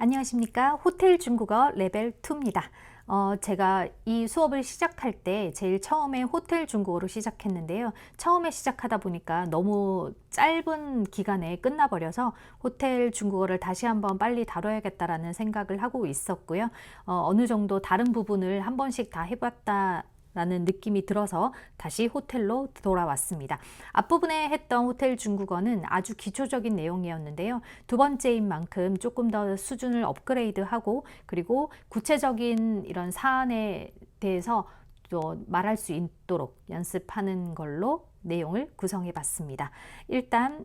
안녕하십니까. 호텔 중국어 레벨 2입니다. 어, 제가 이 수업을 시작할 때 제일 처음에 호텔 중국어로 시작했는데요. 처음에 시작하다 보니까 너무 짧은 기간에 끝나버려서 호텔 중국어를 다시 한번 빨리 다뤄야겠다라는 생각을 하고 있었고요. 어, 어느 정도 다른 부분을 한 번씩 다 해봤다. 라는 느낌이 들어서 다시 호텔로 돌아왔습니다. 앞부분에 했던 호텔 중국어는 아주 기초적인 내용이었는데요. 두 번째인 만큼 조금 더 수준을 업그레이드하고 그리고 구체적인 이런 사안에 대해서 또 말할 수 있도록 연습하는 걸로 내용을 구성해 봤습니다. 일단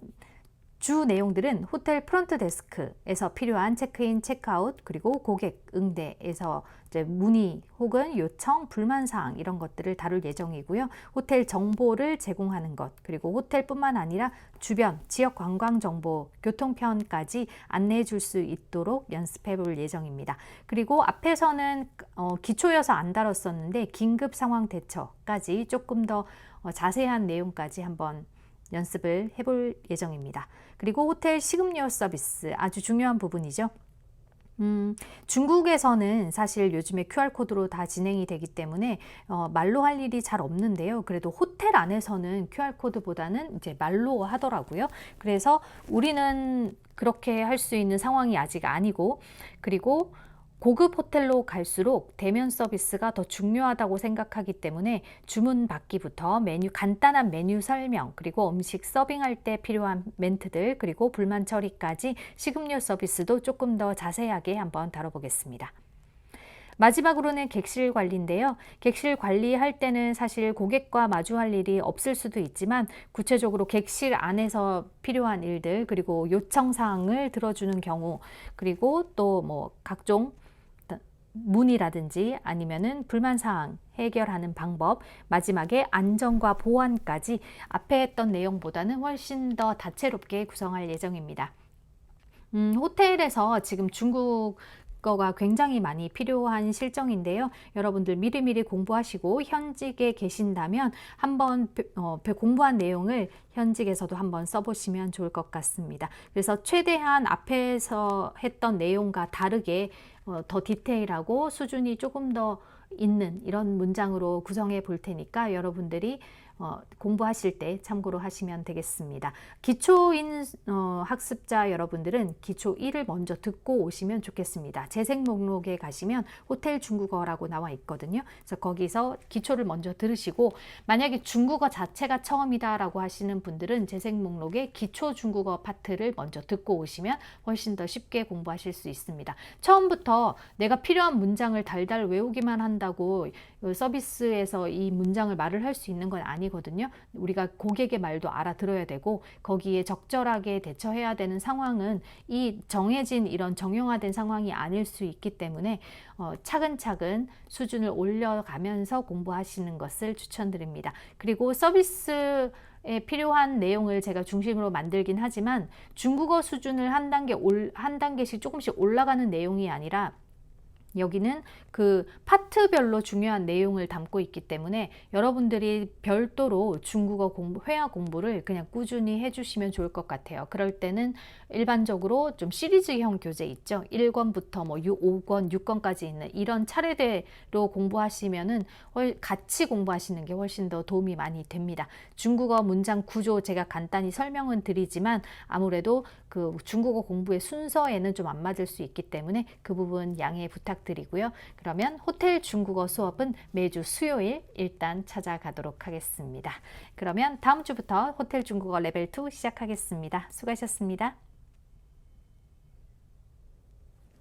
주 내용들은 호텔 프론트 데스크에서 필요한 체크인, 체크아웃, 그리고 고객 응대에서 문의 혹은 요청, 불만 사항 이런 것들을 다룰 예정이고요. 호텔 정보를 제공하는 것, 그리고 호텔뿐만 아니라 주변 지역 관광 정보, 교통편까지 안내해 줄 수 있도록 연습해 볼 예정입니다. 그리고 앞에서는 어, 기초여서 안 다뤘었는데 긴급 상황 대처까지 조금 더 어, 자세한 내용까지 한번 연습을 해볼 예정입니다. 그리고 호텔 식음료 서비스 아주 중요한 부분이죠. 음, 중국에서는 사실 요즘에 QR코드로 다 진행이 되기 때문에 어, 말로 할 일이 잘 없는데요. 그래도 호텔 안에서는 QR코드보다는 이제 말로 하더라고요. 그래서 우리는 그렇게 할 수 있는 상황이 아직 아니고, 그리고 고급 호텔로 갈수록 대면 서비스가 더 중요하다고 생각하기 때문에 주문 받기부터 메뉴 간단한 메뉴 설명 그리고 음식 서빙할 때 필요한 멘트들 그리고 불만 처리까지 식음료 서비스도 조금 더 자세하게 한번 다뤄보겠습니다. 마지막으로는 객실 관리인데요. 객실 관리할 때는 사실 고객과 마주할 일이 없을 수도 있지만 구체적으로 객실 안에서 필요한 일들 그리고 요청 사항을 들어주는 경우 그리고 또 뭐 각종 문의라든지 아니면은 불만 사항 해결하는 방법, 마지막에 안전과 보안까지 앞에 했던 내용보다는 훨씬 더 다채롭게 구성할 예정입니다. 음, 호텔에서 지금 중국 거가 굉장히 많이 필요한 실정인데요. 여러분들 미리미리 공부하시고 현직에 계신다면 한번 어, 공부한 내용을 현직에서도 한번 써보시면 좋을 것 같습니다. 그래서 최대한 앞에서 했던 내용과 다르게 어, 더 디테일하고 수준이 조금 더 있는 이런 문장으로 구성해 볼 테니까 여러분들이 어, 공부하실 때 참고로 하시면 되겠습니다. 기초인 어, 학습자 여러분들은 기초 1을 먼저 듣고 오시면 좋겠습니다. 재생 목록에 가시면 호텔 중국어라고 나와 있거든요. 그래서 거기서 기초를 먼저 들으시고 만약에 중국어 자체가 처음이다라고 하시는 분들은 재생 목록에 기초 중국어 파트를 먼저 듣고 오시면 훨씬 더 쉽게 공부하실 수 있습니다. 처음부터 내가 필요한 문장을 달달 외우기만 한다고 서비스에서 이 문장을 말을 할 수 있는 건 아니거든요. 아니거든요. 우리가 고객의 말도 알아들어야 되고 거기에 적절하게 대처해야 되는 상황은 이 정해진 이런 정형화된 상황이 아닐 수 있기 때문에 어, 차근차근 수준을 올려가면서 공부하시는 것을 추천드립니다. 그리고 서비스 에 필요한 내용을 제가 중심으로 만들긴 하지만 중국어 수준을 한 단계 올, 한 단계씩 조금씩 올라가는 내용이 아니라 여기는 그 파트별로 중요한 내용을 담고 있기 때문에 여러분들이 별도로 중국어 공부, 회화 공부를 그냥 꾸준히 해주시면 좋을 것 같아요. 그럴 때는 일반적으로 좀 시리즈형 교재 있죠. 1권부터 뭐 5권, 6권까지 있는 이런 차례대로 공부하시면은 같이 공부하시는 게 훨씬 더 도움이 많이 됩니다. 중국어 문장 구조 제가 간단히 설명은 드리지만 아무래도 그 중국어 공부의 순서에는 좀 안 맞을 수 있기 때문에 그 부분 양해 부탁드리고요. 그러면 호텔 중국어 수업은 매주 수요일 일단 찾아가도록 하겠습니다. 그러면 다음 주부터 호텔 중국어 레벨 2 시작하겠습니다. 수고하셨습니다.